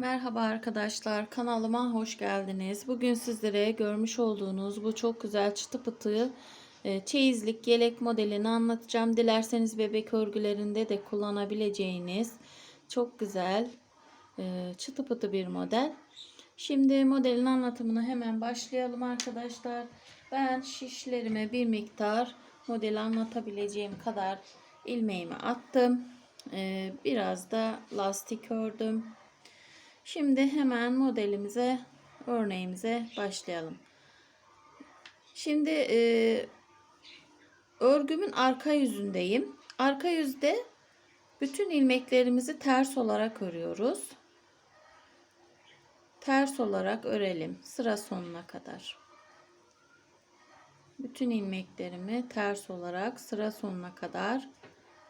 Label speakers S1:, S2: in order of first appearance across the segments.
S1: Merhaba arkadaşlar kanalıma hoş geldiniz. Bugün sizlere görmüş olduğunuz bu çok güzel çıtı pıtı e, çeyizlik yelek modelini anlatacağım. Dilerseniz bebek örgülerinde de kullanabileceğiniz çok güzel e, çıtı pıtı bir model. Şimdi modelin anlatımına hemen başlayalım arkadaşlar. Ben şişlerime bir miktar modeli anlatabileceğim kadar ilmeğimi attım. E, biraz da lastik ördüm. Şimdi hemen modelimize, örneğimize başlayalım. Şimdi e, örgümün arka yüzündeyim. Arka yüzde bütün ilmeklerimizi ters olarak örüyoruz. Ters olarak örelim sıra sonuna kadar. Bütün ilmeklerimi ters olarak sıra sonuna kadar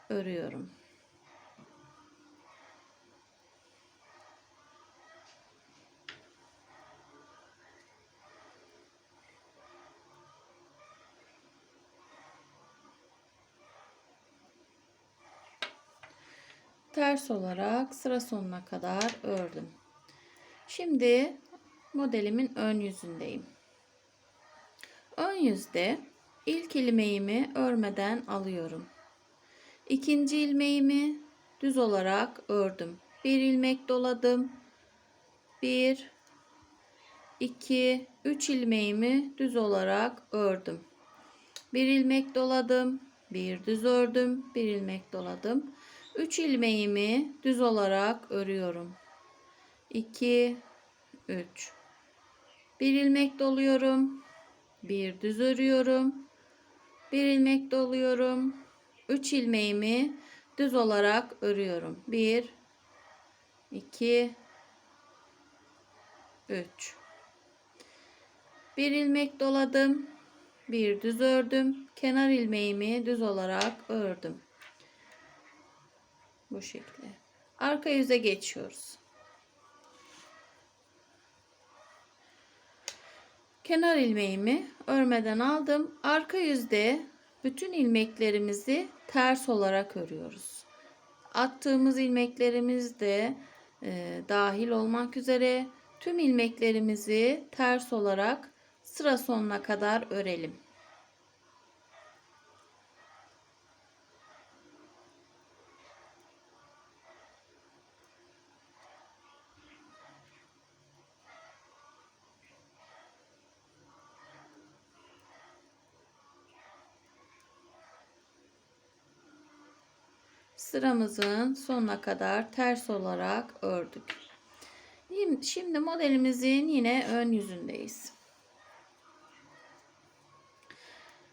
S1: örüyorum. Ters olarak sıra sonuna kadar ördüm. Şimdi modelimin ön yüzündeyim. Ön yüzde ilk ilmeğimi örmeden alıyorum. İkinci ilmeğimi düz olarak ördüm. Bir ilmek doladım. Bir, iki, üç ilmeğimi düz olarak ördüm. Bir ilmek doladım. Bir düz ördüm. Bir ilmek doladım. 3 ilmeğimi düz olarak örüyorum. 2 3 bir ilmek doluyorum. Bir düz örüyorum. Bir ilmek doluyorum. 3 ilmeğimi düz olarak örüyorum. 1 2 3 Bir ilmek doladım. Bir düz ördüm. Kenar ilmeğimi düz olarak ördüm. Bu şekilde. Arka yüze geçiyoruz. Kenar ilmeğimi örmeden aldım. Arka yüzde bütün ilmeklerimizi ters olarak örüyoruz. Attığımız ilmeklerimiz de e, dahil olmak üzere tüm ilmeklerimizi ters olarak sıra sonuna kadar örelim. Sıramızın sonuna kadar ters olarak ördük. Şimdi modelimizin yine ön yüzündeyiz.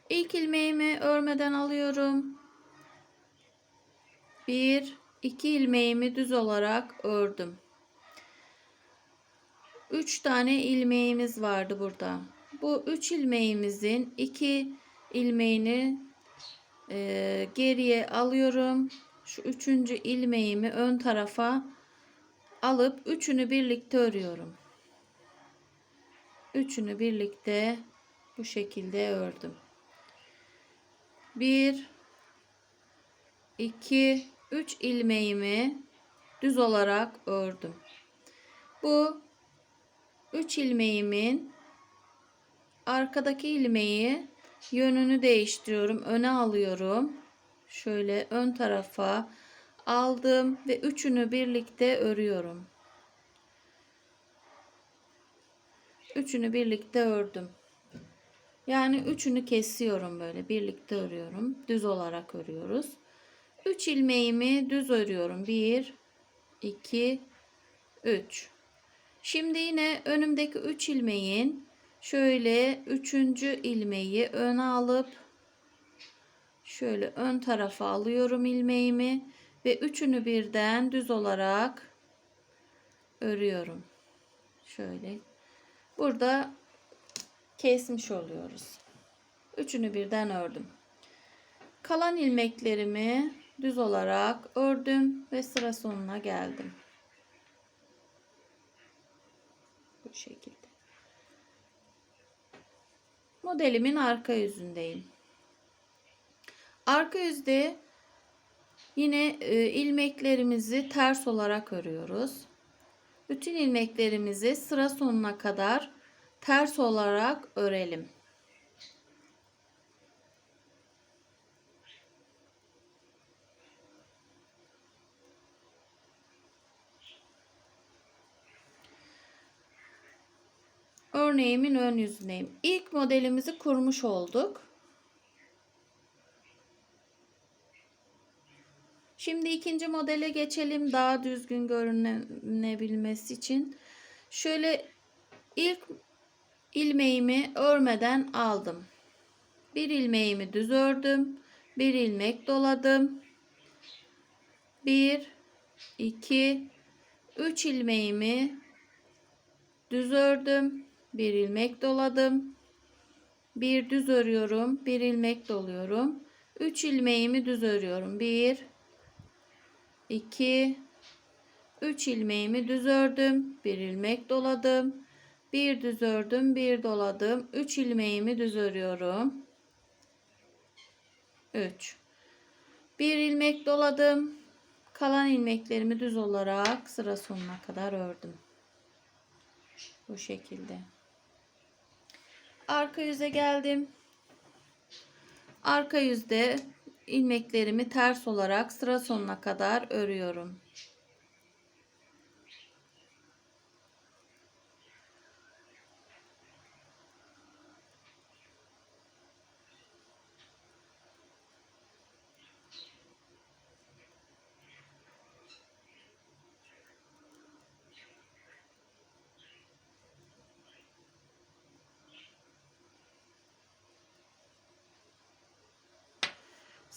S1: İlk ilmeğimi örmeden alıyorum. Bir, iki ilmeğimi düz olarak ördüm. Üç tane ilmeğimiz vardı burada. Bu üç ilmeğimizin iki ilmeğini e, geriye alıyorum şu üçüncü ilmeğimi ön tarafa alıp üçünü birlikte örüyorum. Üçünü birlikte bu şekilde ördüm. Bir, iki, üç ilmeğimi düz olarak ördüm. Bu üç ilmeğimin arkadaki ilmeği yönünü değiştiriyorum. Öne alıyorum şöyle ön tarafa aldım ve üçünü birlikte örüyorum. Üçünü birlikte ördüm. Yani üçünü kesiyorum böyle birlikte örüyorum. Düz olarak örüyoruz. Üç ilmeğimi düz örüyorum. Bir, iki, üç. Şimdi yine önümdeki üç ilmeğin şöyle üçüncü ilmeği öne alıp şöyle ön tarafa alıyorum ilmeğimi ve üçünü birden düz olarak örüyorum. Şöyle burada kesmiş oluyoruz. Üçünü birden ördüm. Kalan ilmeklerimi düz olarak ördüm ve sıra sonuna geldim. Bu şekilde. Modelimin arka yüzündeyim. Arka yüzde yine e, ilmeklerimizi ters olarak örüyoruz. Bütün ilmeklerimizi sıra sonuna kadar ters olarak örelim. Örneğimin ön yüzündeyim. İlk modelimizi kurmuş olduk. Şimdi ikinci modele geçelim daha düzgün görünebilmesi için. Şöyle ilk ilmeğimi örmeden aldım. Bir ilmeğimi düz ördüm. Bir ilmek doladım. Bir, iki, üç ilmeğimi düz ördüm. Bir ilmek doladım. Bir düz örüyorum. Bir ilmek doluyorum. Üç ilmeğimi düz örüyorum. Bir, 2 3 ilmeğimi düz ördüm. Bir ilmek doladım. Bir düz ördüm, bir doladım. 3 ilmeğimi düz örüyorum. 3 Bir ilmek doladım. Kalan ilmeklerimi düz olarak sıra sonuna kadar ördüm. Bu şekilde. Arka yüze geldim. Arka yüzde ilmeklerimi ters olarak sıra sonuna kadar örüyorum.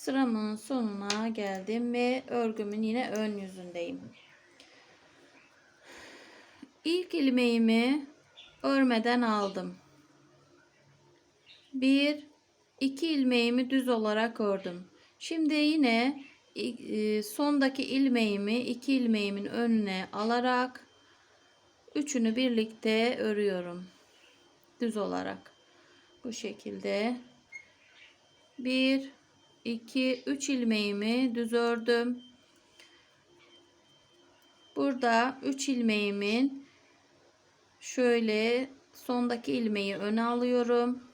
S1: Sıramın sonuna geldim ve örgümün yine ön yüzündeyim. İlk ilmeğimi örmeden aldım. Bir, iki ilmeğimi düz olarak ördüm. Şimdi yine e, sondaki ilmeğimi iki ilmeğimin önüne alarak üçünü birlikte örüyorum. Düz olarak. Bu şekilde. Bir, 2 3 ilmeğimi düz ördüm. Burada 3 ilmeğimin şöyle sondaki ilmeği öne alıyorum.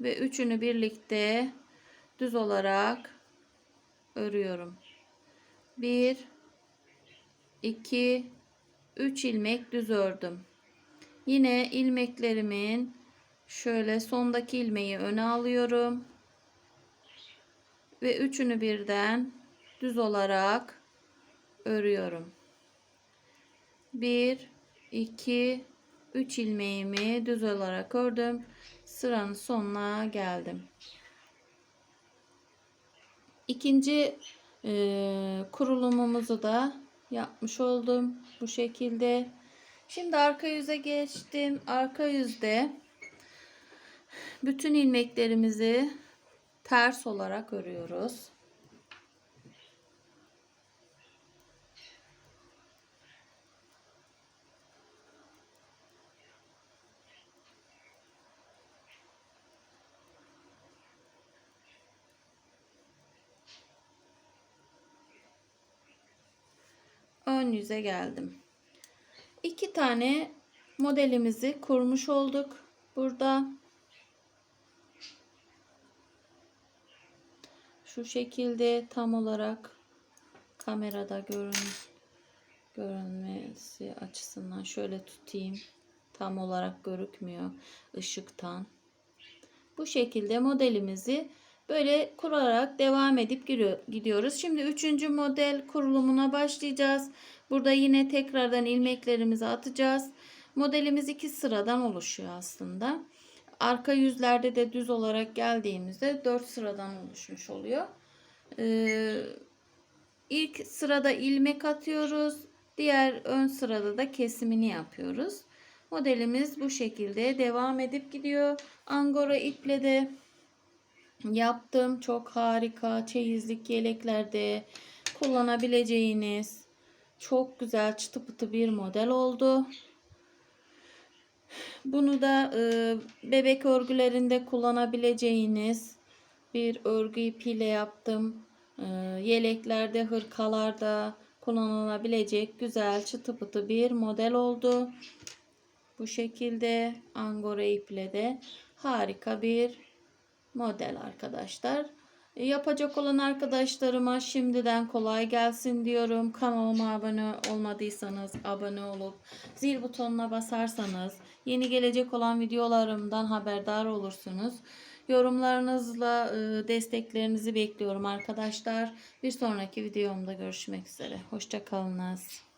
S1: Ve üçünü birlikte düz olarak örüyorum. 1 2 3 ilmek düz ördüm. Yine ilmeklerimin şöyle sondaki ilmeği öne alıyorum ve üçünü birden düz olarak örüyorum. 1 2 3 ilmeğimi düz olarak ördüm. Sıranın sonuna geldim. İkinci e, kurulumumuzu da yapmış oldum bu şekilde. Şimdi arka yüze geçtim. Arka yüzde bütün ilmeklerimizi ters olarak örüyoruz. ön yüze geldim. İki tane modelimizi kurmuş olduk. Burada Şu şekilde tam olarak kamerada görün görünmesi açısından şöyle tutayım. Tam olarak görükmüyor ışıktan. Bu şekilde modelimizi böyle kurarak devam edip gidiyoruz. Şimdi üçüncü model kurulumuna başlayacağız. Burada yine tekrardan ilmeklerimizi atacağız. Modelimiz iki sıradan oluşuyor aslında. Arka yüzlerde de düz olarak geldiğimizde 4 sıradan oluşmuş oluyor. Ee, ilk sırada ilmek atıyoruz. Diğer ön sırada da kesimini yapıyoruz. Modelimiz bu şekilde devam edip gidiyor. Angora iple de yaptım. Çok harika çeyizlik yeleklerde kullanabileceğiniz çok güzel çıtı pıtı bir model oldu. Bunu da e, bebek örgülerinde kullanabileceğiniz bir örgü ipiyle yaptım. E, yeleklerde, hırkalarda kullanılabilecek güzel çıtı pıtı bir model oldu. Bu şekilde angora iple de harika bir model arkadaşlar. E, Yapacak olan arkadaşlarıma şimdiden kolay gelsin diyorum. Kanalıma abone olmadıysanız abone olup zil butonuna basarsanız yeni gelecek olan videolarımdan haberdar olursunuz. Yorumlarınızla e, desteklerinizi bekliyorum arkadaşlar. Bir sonraki videomda görüşmek üzere. Hoşçakalınız.